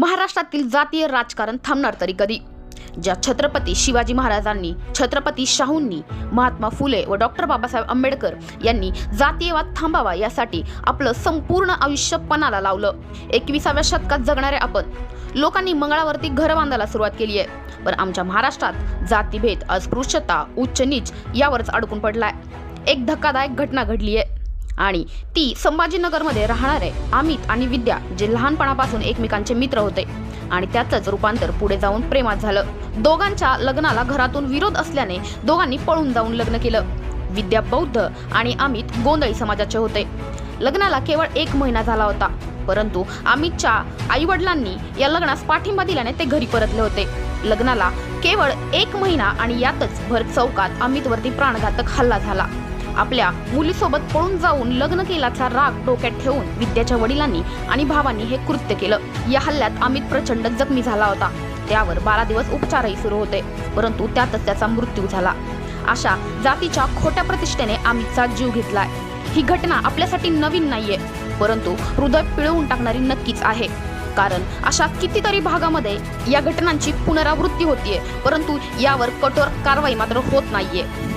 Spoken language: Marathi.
महाराष्ट्रातील जातीय राजकारण थांबणार तरी कधी? ज्या छत्रपती शिवाजी महाराजांनी छत्रपती शाहूंनी महात्मा फुले व डॉक्टर बाबासाहेब आंबेडकर यांनी जातीयवाद थांबावा यासाठी आपलं संपूर्ण आयुष्य पणाला लावलं. एकविसाव्या शतकात जगणारे आपण लोकांनी मंगळावरती घर बांधायला सुरुवात केली आहे. पण आमच्या महाराष्ट्रात जातीभेद अस्पृश्यता उच्च नीच यावरच अडकून पडलाय. एक धक्कादायक घटना घडली आहे आणि ती संभाजीनगरमध्ये राहणारे अमित आणि विद्या जे लहानपणापासून एकमेकांचे मित्र होते. आणि त्याचंच रूपांतर पुढे जाऊन प्रेमात झालं. दोघांच्या लग्नाला घरातून विरोध असल्याने दोघांनी पळून जाऊन लग्न केलं. विद्या बौद्ध आणि अमित गोंधळी समाजाचे होते. लग्नाला केवळ एक महिना झाला होता. परंतु अमितच्या आई वडिलांनी या लग्नास पाठिंबा दिल्याने ते घरी परतले होते. लग्नाला केवळ एक महिना आणि यातच भर चौकात अमितवरती प्राणघातक हल्ला झाला. आपल्या मुलीसोबत पळून जाऊन लग्न केल्याचा राग डोक्यात ठेवून विद्याच्या वडिलांनी आणि भावांनी हे कृत्य केलं. या हल्ल्यात अमित प्रचंड जखमी झाला होता. त्यावर बारा दिवस उपचारही सुरू होते परंतु त्यातच त्याचा मृत्यू झाला. अशा जातीच्या खोट्या प्रतिष्ठेने अमितचा जीव घेतलाय. ही घटना आपल्यासाठी नवीन नाहीये परंतु हृदय पिळवून टाकणारी नक्कीच आहे. कारण अशा कितीतरी भागामध्ये या घटनांची पुनरावृत्ती होतीये परंतु यावर कठोर कारवाई मात्र होत नाहीये.